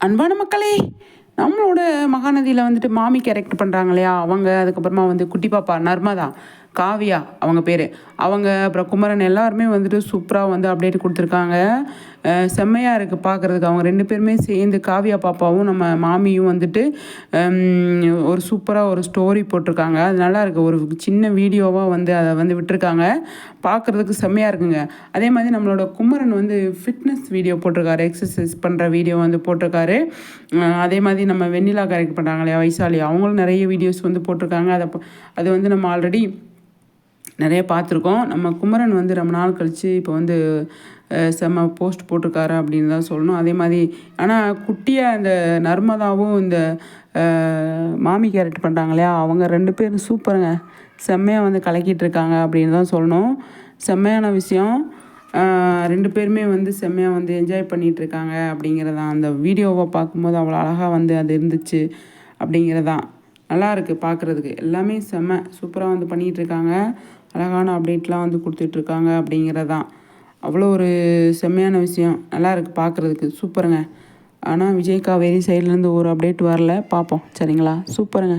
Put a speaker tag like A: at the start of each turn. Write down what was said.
A: அன்பான மக்களே நம்மளோட மகாநதியில் வந்துட்டு மாமி கேரக்டர் பண்ணுறாங்க இல்லையா? அவங்க அதுக்கப்புறமா வந்து குட்டி பாப்பா நர்மதா. காவியா அவங்க பேர். அவங்க அப்புறம் குமரன் எல்லாருமே வந்துட்டு சூப்பராக வந்து அப்டேட் கொடுத்துருக்காங்க. செம்மையாக இருக்குது பார்க்குறதுக்கு அவங்க ரெண்டு பேருமே சேர்ந்து காவியா பாப்பாவும் நம்ம மாமியும் வந்துட்டு ஒரு சூப்பராக ஒரு ஸ்டோரி போட்டிருக்காங்க. அது நல்லா இருக்குது ஒரு சின்ன வீடியோவாக வந்து அதை வந்து விட்டுருக்காங்க. பார்க்குறதுக்கு செம்மையாக இருக்குங்க. அதே மாதிரி நம்மளோட குமரன் வந்து ஃபிட்னஸ் வீடியோ போட்டிருக்காரு. எக்ஸசைஸ் பண்ணுற வீடியோ வந்து போட்டிருக்காரு. அதே மாதிரி நம்ம வெண்ணிலா கரெக்ட் பண்ணுறாங்க இல்லையா? வைசாலி. அவங்களும் நிறைய வீடியோஸ் வந்து போட்டிருக்காங்க. அதை அது வந்து நம்ம ஆல்ரெடி நிறைய பார்த்துருக்கோம். நம்ம குமரன் வந்து ரொம்ப நாள் கழித்து இப்போ வந்து செம்ம போஸ்ட் போட்டிருக்காரு அப்படின்னு தான் சொல்லணும். அதே மாதிரி ஆனால் குட்டியாக இந்த நர்மதாவும் இந்த மாமி கேரக்டர் பண்ணுறாங்க இல்லையா? அவங்க ரெண்டு பேரும் சூப்பருங்க. செம்மையாக வந்து கலக்கிட்டு இருக்காங்க அப்படின்னு தான் சொல்லணும். செம்மையான விஷயம். ரெண்டு பேருமே வந்து செம்மையாக வந்து என்ஜாய் பண்ணிகிட்டு இருக்காங்க அப்படிங்கிறதான் அந்த வீடியோவை பார்க்கும்போது அவ்வளோ அழகாக வந்து அது இருந்துச்சு அப்படிங்கிறதான் நல்லா இருக்குது பார்க்குறதுக்கு எல்லாமே செம்ம சூப்பராக வந்து பண்ணிகிட்டு இருக்காங்க. அழகான அப்டேட்லாம் வந்து கொடுத்துட்ருக்காங்க அப்படிங்கிறதான். அவ்வளோ ஒரு செம்மையான விஷயம். நல்லா இருக்குது பார்க்குறதுக்கு சூப்பருங்க. ஆனால் விஜய் காவேரி சைட்லேருந்து ஒரு அப்டேட் வரல. பார்ப்போம் சரிங்களா? சூப்பருங்க.